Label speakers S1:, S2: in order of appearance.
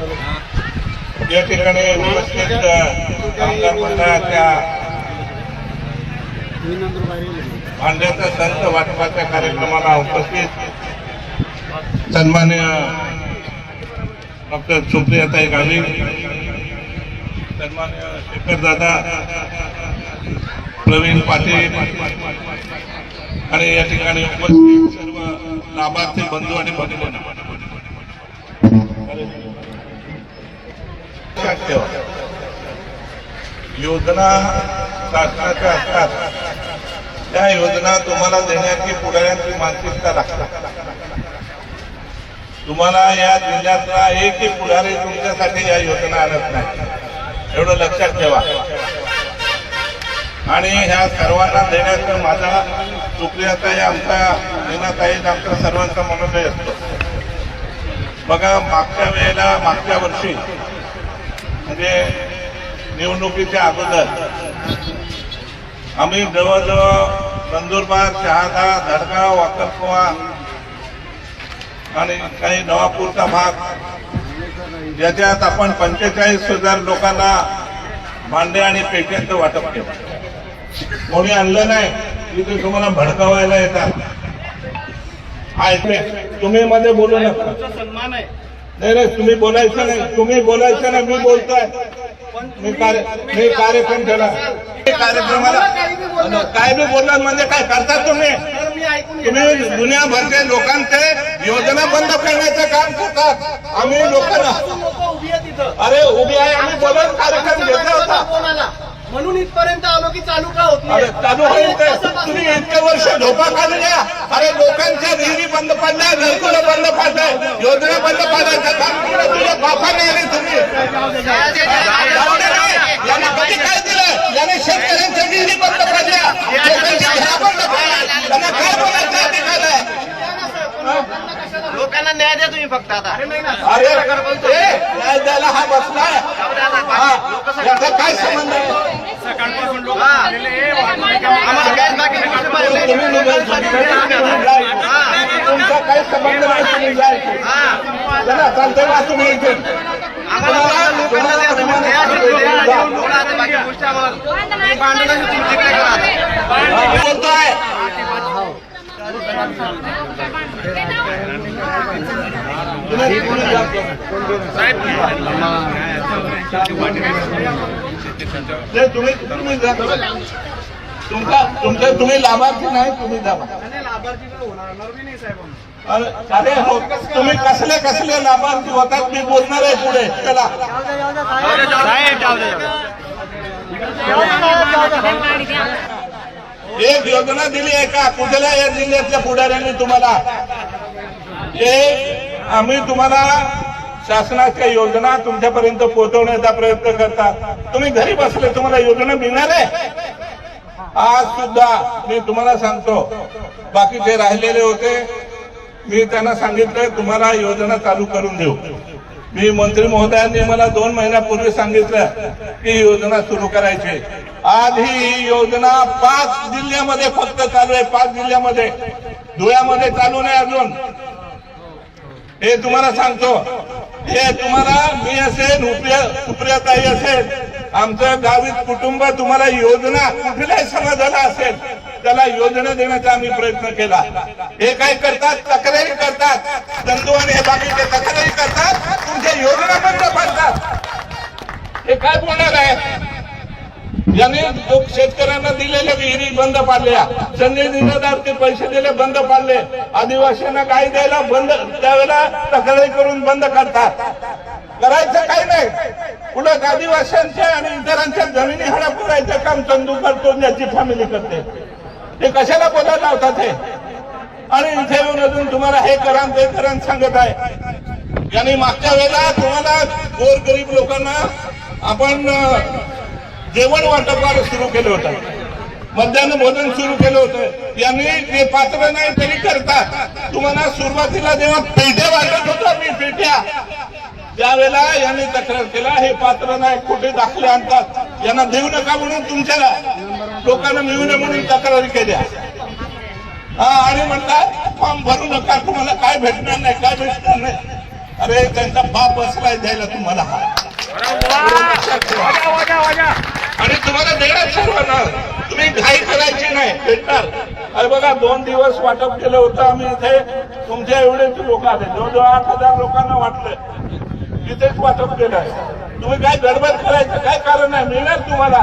S1: या ठिकाणी उपस्थित आमदार मंडळाच्या भांड्याचा संत वाटपाच्या कार्यक्रमाला उपस्थित सन्मान्य डॉक्टर सुप्रियाताई गावी सन्मान्य शेखरदादा प्रवीण पाटील आणि या ठिकाणी उपस्थित सर्व लाभार्थी बंधू आणि भगिनी. लक्षात ठेवा हो. योजना शासनाच्या असतात. त्या योजना तुम्हाला देण्याची पुढाऱ्यांची मानसिकता लागतात. तुम्हाला या जिल्ह्यातला एकही पुढारी तुमच्यासाठी या योजना आणत नाही. एवढं लक्षात ठेवा. आणि ह्या सर्वांना देण्याचं माझा सुप्रियाताई आमचा मीनाताई आमचा सर्वांचा मनोदय असतो. बघा मागच्या वेळेला मागच्या वर्षी म्हणजे निवडणुकीच्या अगोदर. आम्ही जवळजवळ नंदुरबार शहादा धडगाव वाकरकुवा आणि काही नवापूरचा भाग ज्याच्यात आपण पंचेचाळीस हजार लोकांना भांडे आणि पेट्यांचं वाटप केलं. कोणी आणलं नाही तिथे तुम्हाला भडकवायला येतात. ऐकले? तुम्ही मध्ये बोलू नका.
S2: सन्मान आहे.
S1: नाही नाही तुम्ही बोलायचं नाही. तुम्ही बोलायचं नाही. मी बोलतोय. मी कार्य कार्यक्रम ठेवला. कार्यक्रमाला काय बी बोलणार म्हणजे काय करतात तुम्ही? तुम्ही दुनियाभरच्या लोकांचे योजना बंद करण्याचं काम करतात. आम्ही लोकांना
S2: लोक
S1: अरे उभी आहे. आम्ही बोलत कार्यक्रम घेतला होता.
S2: म्हणून इथपर्यंत आलो की चालू का होत
S1: अरे
S2: नाही
S1: चालू होईल ते. तुम्ही इतके वर्ष झोपा काढल्या अरे लोकांच्या विहिरी बंद पडल्या घरकुलं बंद पडलंय. योजना बंद केलं तुझ्या बापाने तुम्ही. याने कधी काय दिलं? याने शेतकऱ्यांच्या विहिरी बंद पडल्या. लोकांची घरं बंद पडल्या त्यांना काय बोलायचं अधिकार आहे
S3: लोकांना न्याय द्या तुम्ही फक्त आता.
S1: अरे न्याय द्यायला हा याचा काय संबंध आहे?
S3: आम्हाला काय बाकी गोष्टी पाहिजे
S1: तुम्ही निघाल, तुम्ही जायचं. तुमचा काही संबंध नाही तुम्ही जायचं. चला चालतंय का तुम्ही इथे
S3: आम्हाला लोकांना द्या तुम्ही. न्याय द्या. बोला आता बाकी गोष्टी आम्हाला भांडणाची तुम्ही जिकडे करा आता.
S1: मी बोलतोय. तुम्ही पुढे तुम्ही तुम्ही जा. तुमचा तुमचे तुम्ही लाभार्थी नाही तुम्ही अरे अरे हो तुम्ही कसले कसले लाभार्थी होतात? मी बोलणार आहे पुढे. चला. एक योजना दिली आहे का? कुठल्या या जिल्ह्यातल्या पुढाऱ्यांनी तुम्हाला? एक आम्ही तुम्हाला शासनाच्या योजना तुमच्यापर्यंत पोहोचवण्याचा प्रयत्न करतात. तुम्ही घरी बसले तुम्हाला योजना मिळणार आहे? आज सुद्धा मी तुम्हाला सांगतो बाकीचे राहिलेले होते मी त्यांना सांगितलं तुम्हाला योजना चालू करून देऊ. मी मंत्री महोदयांनी मला दोन महिन्यापूर्वी सांगितलं की ही योजना सुरू करायची. आज ही योजना पाच जिल्ह्यामध्ये फक्त चालू आहे पाच जिल्ह्यामध्ये. धुळ्यामध्ये चालू नाही अजून. हे तुम्हाला सांगतो. हे तुम्हाला मी असेल सुप्रियाताई असेल आमचं गावीत कुटुंब तुम्हाला योजना कुठल्याही समाजाला असेल त्याला योजना देण्याचा आम्ही प्रयत्न केला. हे काय करतात? तक्रारी करतात. तंतू आणि हे बाकीचे तक्रारी करतात तुमच्या योजना बंद पाडतात हे काय बोलणार आहे? यांनी शेतकऱ्यांना दिलेल्या विहिरी बंद पाडल्या संजय दिनदारचे पैसे दिले बंद पाडले आदिवासींना काय द्यायला बंद त्यावेळेला तक्रारी करून बंद करतात. करायचं काही नाही. उलट आदिवासींच्या आणि इतरांच्या जमिनी हडप करायचं काम चंदू करतो याची फॅमिली करते. ते कशाला बोलायला लावतात हे? आणि इथे येऊन अजून तुम्हाला हे करा ते करा सांगत आहे. यांनी मागच्या वेळेला तुम्हाला गोरगरीब लोकांना आपण जेवण वाटप सुरू केलं होतं. मध्यान्ह भोजन सुरू केलं होतं. यांनी जे पात्र नाही तरी करतात. तुम्हाला सुरुवातीला जेव्हा पेट्या वाटत होतो मी पेट्या त्यावेळेला यांनी तक्रार केला हे पात्र नाही कुठे दाखले आणतात. यांना देऊ नका म्हणून तुमच्या लोकांना मिळू नये म्हणून तक्रारी केल्या. हा आणि म्हणतात फॉर्म भरू नका तुम्हाला काय भेटणार नाही काय भेटणार नाही. अरे त्यांचा बाप बसलाय द्यायला तुम्हाला आणि तुम्हाला देणार सर्वांना तुम्ही घाई करायची नाही भेटणार. अरे बघा दोन दिवस वाटप केलं होतं आम्ही इथे. तुमच्या एवढेच लोक आले. जवळजवळ आठ हजार लोकांना वाटलं. तिथेच वाटप केलं तुम्ही काय गडबड करायचं? काय कारण आहे? मिळणार तुम्हाला?